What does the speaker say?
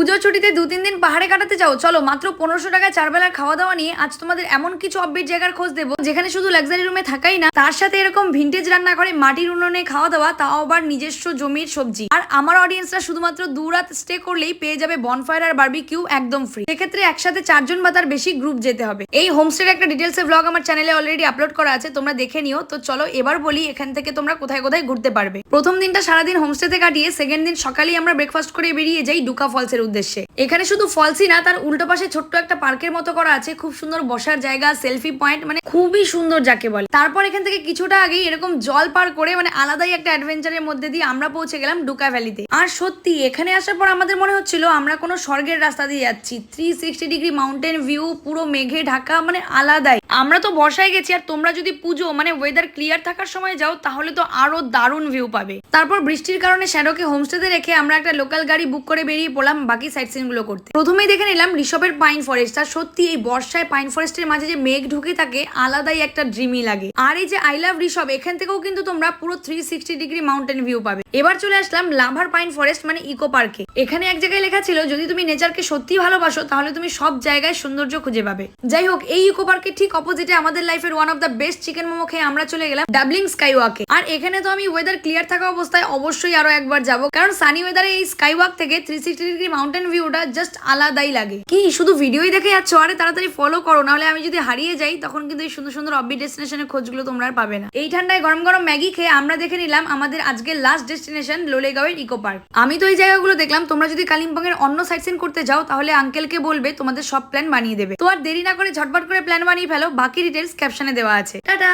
পুজোর ছুটিতে দু তিন দিন পাহাড়ে কাটাতে যাও। চলো, মাত্র পনেরোশো টাকায় চার বেলার খাওয়া দাওয়া নিয়ে আজ তোমাদের এমন কিছু অব্বিট জায়গার খোঁজ দেবো, যেখানে শুধু লাক্সারি রুমে থাকাই না, তার সাথে এরকম ভিন্টেজ রান্না করে মাটির উনুনে খাওয়া দাওয়া তাও আবার নিজস্ব জমির সবজি। আর আমার অডিয়েন্সরা শুধুমাত্র দু রাত স্টে করলেই পেয়ে যাবে বনফায়ার আর বার্বিকিউ একদম ফ্রি সেক্ষেত্রে একসাথে চারজন বা তার বেশি গ্রুপ যেতে হবে। এই হোমস্টের একটা ডিটেলস ব্লগ আমার চ্যানেলে অলরেডি আপলোড করা আছে, তোমরা দেখে নিও। তো চলো, এবার বলি এখান থেকে তোমরা কোথায় কোথায় ঘুরতে পারবে। প্রথম দিনটা সারাদিন হোমস্টেতে কাটিয়ে সেকেন্ড দিন সকালেই আমরা ব্রেকফাস্ট করে বেরিয়ে যাই ডুকা ফলসের eu deixei. এখানে শুধু ফলসই না, তার উল্টো পাশে ছোট্ট একটা পার্কের মতো করা আছে, খুব সুন্দর বসার জায়গা সেলফি পয়েন্ট মানে খুবই সুন্দর যাকে বলে। তারপর এখান থেকে কিছুটা আগেই এরকম জল পার করে মানে আলাদাই একটা অ্যাডভেঞ্চারের মধ্যে দিয়ে আমরা পৌঁছে গেলাম ডুকা ভ্যালিতে আর সত্যি, এখানে আসার পর আমাদের মনে হচ্ছিল, আমরা কোনো স্বর্গের রাস্তা দিয়ে যাচ্ছি। Three sixty degree mountain view পুরো মেঘে ঢাকা মানে আলাদাই। আমরা তো বর্ষায় গেছি, আর তোমরা যদি পুজো মানে ওয়েদার ক্লিয়ার থাকার সময় যাও, তাহলে তো আরও দারুণ ভিউ পাবে। তারপর বৃষ্টির কারণে শ্যাডোকে হোমস্টেতে রেখে আমরা একটা লোকাল গাড়ি বুক করে বেরিয়ে পড়লাম, বাকি সাইট সিন গুলো করতে। প্রথমেই দেখে নিলাম ঋষভের পাইন ফরেস্ট আর সত্যি এই বর্ষায় পাইন ফরেস্টের মাঝে যে মেঘ ঢুকে থাকে, আলাদাই একটা ড্রিমি লাগে। আর এই যে আই লাভ ঋষভ, এখান থেকেও কিন্তু তোমরা পুরো three sixty degree mountain view পাবে। এবার চলে আসলাম লাভার পাইন ফরেস্ট মানে ইকো পার্কে এখানে এক জায়গায় লেখা ছিল, যদি তুমি নেচারকে সত্যি ভালোবাসো, তাহলে তুমি সব জায়গায় সৌন্দর্য খুঁজে পাবে। যাই হোক, এই ইকো পার্কের ঠিক অপোজিটে আমাদের লাইফের one of the best chicken momo খেয়ে আমরা চলে গেলাম ডাবলিং স্কাই ওয়াকে আর এখানে তো আমি ওয়েদার ক্লিয়ার থাকা অবস্থায় অবশ্যই আরও একবার যাব, কারণ সানি ওয়েদারে এই স্কাই ওয়াক থেকে থ্রি সিক্সটি ডিগ্রি মাউন্টেন ভিউটা জাস্ট আলাদাই লাগে। কি, শুধু ভিডিওই দেখে যাচ্ছ? আরে তাড়াতাড়ি ফলো করো, নাহলে আমি যদি হারিয়ে যাই, তখন কিন্তু এই সুন্দর সুন্দর অববি ডেস্টিনেশনের খোঁজগুলো তোমরা আর পাবে না। এই ঠান্ডায় গরম গরম ম্যাগি খেয়ে আমরা দেখে নিলাম আমাদের আজকে লাস্ট ডেস্টিনেশন লোলেগাঁওয়ের ইকো পার্ক আমি তো এই জায়গাগুলো দেখলাম, তোমরা যদি কালিম্পং এর অন্য সাইট সিন করতে যাও, তাহলে আঙ্কেলকে বলবে, তোমাদের সব প্ল্যান বানিয়ে দেবে। তো আর দেরি না করে ঝটপট করে প্ল্যান বানিয়ে ফেলো, বাকি ডিটেলস ক্যাপশনে দেওয়া আছে। টাটা!